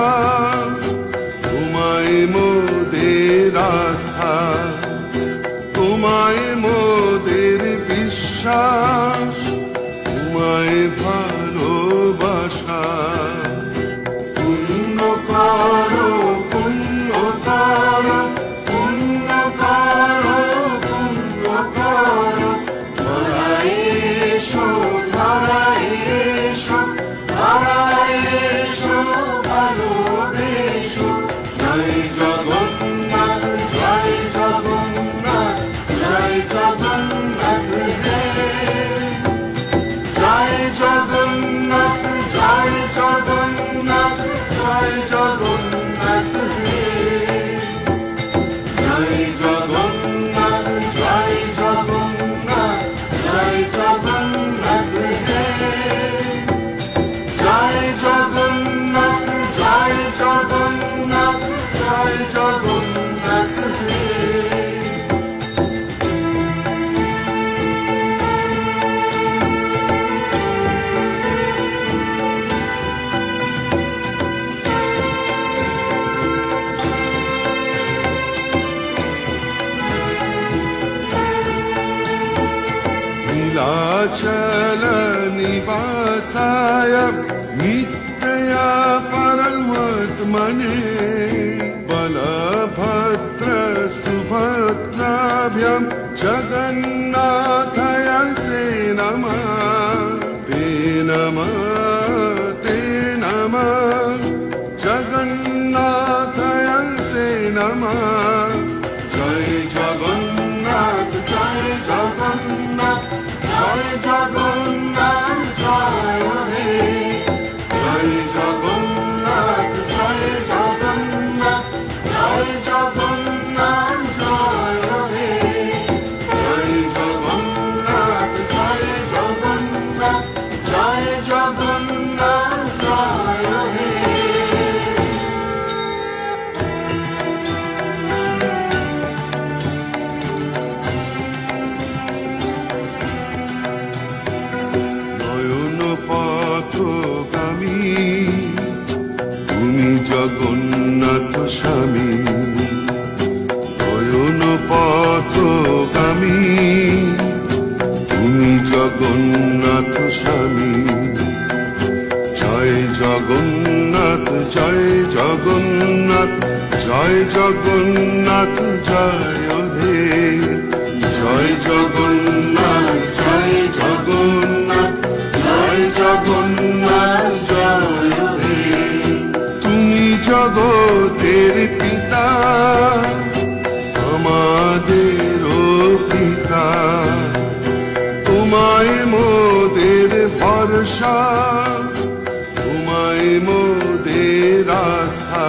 love. jogou चलनिवासाय नित्यया परमात्मने बलभद्र सुभद्राभ्यं जगन्नाथय ते नमः। ते नमः ते नमः। जगन्नाथयते नमः। जय जगन्नाथ जय जगन्नाथ। জয় জগন্নাথ, জয় হে জয় জগন্নাথ জয় জগন্নাথ জয় জগন্নাথ, জয় হে তুমি জগতের পিতা, আমাদের পিতা। তোমায় মোদের ভরসা, তোমায় মোদের আস্থা।